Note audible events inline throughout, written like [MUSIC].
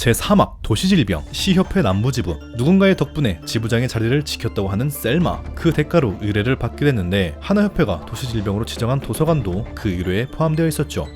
제3화 도시질병 시협회 남부지부. 누군가의 덕분에 지부장의 자리를 지켰다고 하는 셀마. 그 대가로 의뢰를 받게 됐는데 하나협회가 도시질병으로 지정한 도서관도 그 의뢰에 포함되어 있었죠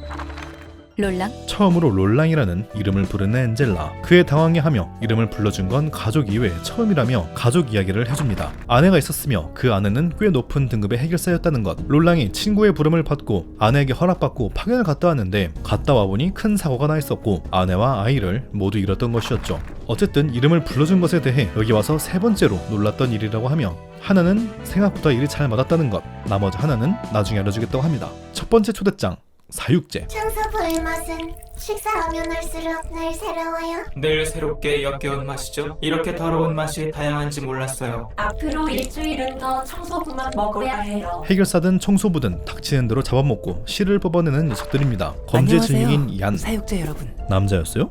롤랑? 처음으로 롤랑이라는 이름을 부르는 엔젤라 그의 당황해하며 이름을 불러준 건 가족 이외에 처음이라며 가족 이야기를 해줍니다. 아내가 있었으며 그 아내는 꽤 높은 등급의 해결사였다는 것. 롤랑이 친구의 부름을 받고 아내에게 허락받고 파견을 갔다 왔는데 갔다 와보니 큰 사고가 나 있었고 아내와 아이를 모두 잃었던 것이었죠. 어쨌든 이름을 불러준 것에 대해 여기 와서 세 번째로 놀랐던 일이라고 하며 하나는 생각보다 일이 잘 맞았다는 것 나머지 하나는 나중에 알려주겠다고 합니다. 첫 번째 초대장 사육제. 청소 불맛은 식사하면 할수록 늘 새로워요. 늘 새롭게 역겨운 맛이죠. 이렇게 더러운 맛이 다양한지 몰랐어요. 앞으로 일주일은 더 청소부만 먹어야 해요. 해결사든 청소부든 닥치는 대로 잡아먹고 실을 뽑아내는 녀석들입니다. 검지의 증인인 얀 사육자 여러분 남자였어요?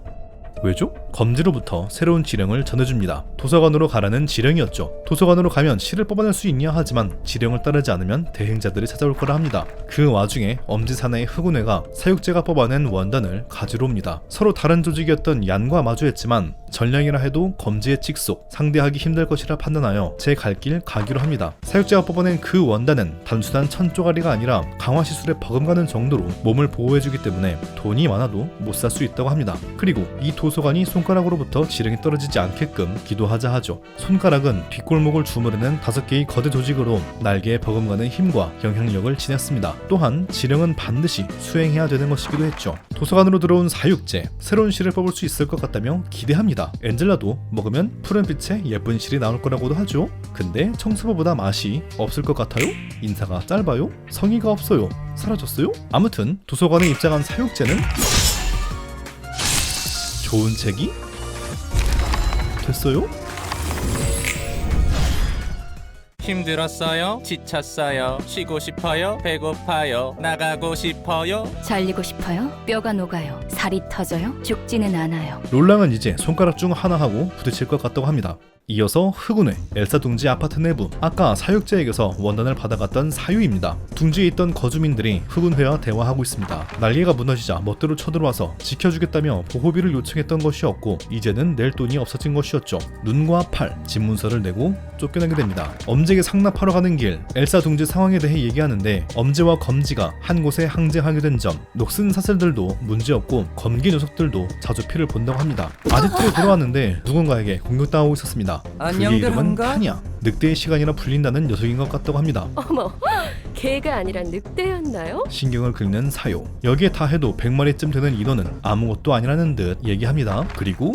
왜죠? 검지로부터 새로운 지령을 전해줍니다. 도서관으로 가라는 지령이었죠. 도서관으로 가면 실을 뽑아낼 수 있냐 하지만 지령을 따르지 않으면 대행자들이 찾아올 거라 합니다. 그 와중에 엄지 사나의 흑운회가 사육제가 뽑아낸 원단을 가지러 옵니다. 서로 다른 조직이었던 얀과 마주했지만 전령이라 해도 검지의 직속 상대하기 힘들 것이라 판단하여 제 갈 길 가기로 합니다. 사육제가 뽑아낸 그 원단은 단순한 천조가리가 아니라 강화 시술에 버금가는 정도로 몸을 보호해주기 때문에 돈이 많아도 못 살 수 있다고 합니다. 그리고 이 도서관이 손가락으로부터 지령이 떨어지지 않게끔 기도하자 하죠. 손가락은 뒷골목을 주무르는 다섯 개의 거대 조직으로 날개에 버금가는 힘과 영향력을 지녔습니다. 또한 지령은 반드시 수행해야 되는 것이기도 했죠. 도서관으로 들어온 사육제, 새로운 실을 뽑을 수 있을 것 같다며 기대합니다. 엔젤라도 먹으면 푸른빛의 예쁜 실이 나올 거라고도 하죠. 근데 청소부보다 맛이 없을 것 같아요? 인사가 짧아요? 성의가 없어요? 사라졌어요? 아무튼 도서관에 입장한 사육제는 좋은 책이 됐어요? 힘들었어요? 지쳤어요? 쉬고 싶어요? 배고파요? 나가고 싶어요? 잘리고 싶어요? 뼈가 녹아요. 살이 터져요? 죽지는 않아요. 롤랑은 이제 손가락 중 하나 하고 부딪힐 것 같다고 합니다. 이어서 흑운회, 엘사 둥지 아파트 내부 아까 사육자에게서 원단을 받아갔던 사유입니다. 둥지에 있던 거주민들이 흑운회와 대화하고 있습니다. 날개가 무너지자 멋대로 쳐들어와서 지켜주겠다며 보호비를 요청했던 것이었고 이제는 낼 돈이 없어진 것이었죠. 눈과 팔, 집문서를 내고 쫓겨나게 됩니다. 엄지에게 상납하러 가는 길, 엘사 둥지 상황에 대해 얘기하는데 엄지와 검지가 한 곳에 항쟁하게 된 점, 녹슨 사슬들도 문제없고 검기 녀석들도 자주 피를 본다고 합니다. 아지트로 돌아왔는데 누군가에게 공격당하고 있었습니다. 그의 안녕들 이름은 한가? 타냐. 늑대의 시간이라 불린다는 녀석인 것 같다고 합니다. 어머, [LAUGHS] 개가 아니라 늑대였나요? 신경을 긁는 사요. 여기에 다 해도 100마리쯤 되는 인원은 아무것도 아니라는 듯 얘기합니다. 그리고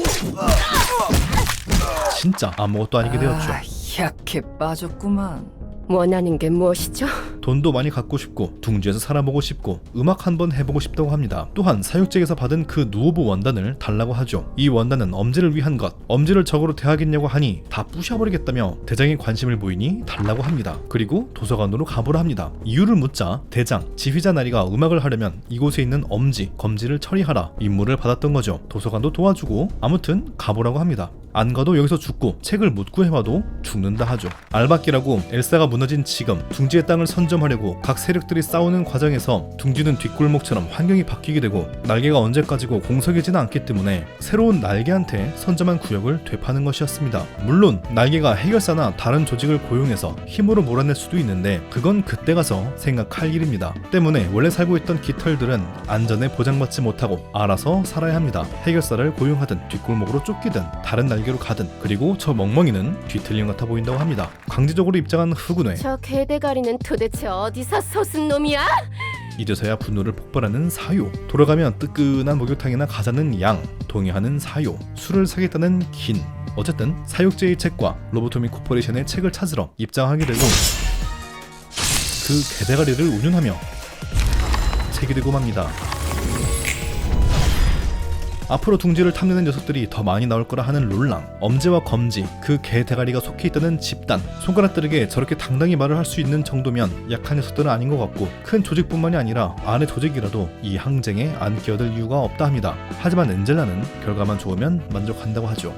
진짜 아무것도 아니게 되었죠. 아, 약해 빠졌구만 원하는 게 무엇이죠? 돈도 많이 갖고 싶고 둥지에서 살아보고 싶고 음악 한번 해보고 싶다고 합니다. 또한 사육직에서 받은 그 누오브 원단을 달라고 하죠. 이 원단은 엄지를 위한 것. 엄지를 적으로 대하겠냐고 하니 다 부셔버리겠다며 대장이 관심을 보이니 달라고 합니다. 그리고 도서관으로 가보라 합니다. 이유를 묻자 대장, 지휘자 나리가 음악을 하려면 이곳에 있는 엄지, 검지를 처리하라 임무를 받았던 거죠. 도서관도 도와주고 아무튼 가보라고 합니다. 안 가도 여기서 죽고 책을 못 구해와도 죽는다 하죠. 알바끼라고 엘사가 무너진 지금 둥지의 땅을 선점하려고 각 세력들이 싸우는 과정에서 둥지는 뒷골목처럼 환경이 바뀌게 되고 날개가 언제까지고 공석이지는 않기 때문에 새로운 날개한테 선점한 구역을 되파는 것이었습니다. 물론 날개가 해결사나 다른 조직을 고용해서 힘으로 몰아낼 수도 있는데 그건 그때 가서 생각할 일입니다. 때문에 원래 살고 있던 깃털들은 안전에 보장받지 못하고 알아서 살아야 합니다. 해결사를 고용하든 뒷골목으로 쫓기든 다른 날개로 가든 그리고 저 멍멍이는 뒤틀림 같아 보인다고 합니다. 강제적으로 입장한 흑운회 저 개대가리는 도대체 어디서 솟은 놈이야? 이제서야 분노를 폭발하는 사요. 돌아가면 뜨끈한 목욕탕이나 가자는 양, 동의하는 사요. 술을 사겠다는 긴. 어쨌든 사육제의 책과 로보토미 코퍼레이션의 책을 찾으러 입장하게 되고 그 개대가리를 운운하며 책이 되고 맙니다. 앞으로 둥지를 탐내는 녀석들이 더 많이 나올 거라 하는 롤랑, 엄지와 검지, 그 개 대가리가 속해 있다는 집단, 손가락들에게 저렇게 당당히 말을 할 수 있는 정도면 약한 녀석들은 아닌 것 같고 큰 조직뿐만이 아니라 안의 조직이라도 이 항쟁에 안 끼어들 이유가 없다 합니다. 하지만 엔젤라는 결과만 좋으면 만족한다고 하죠.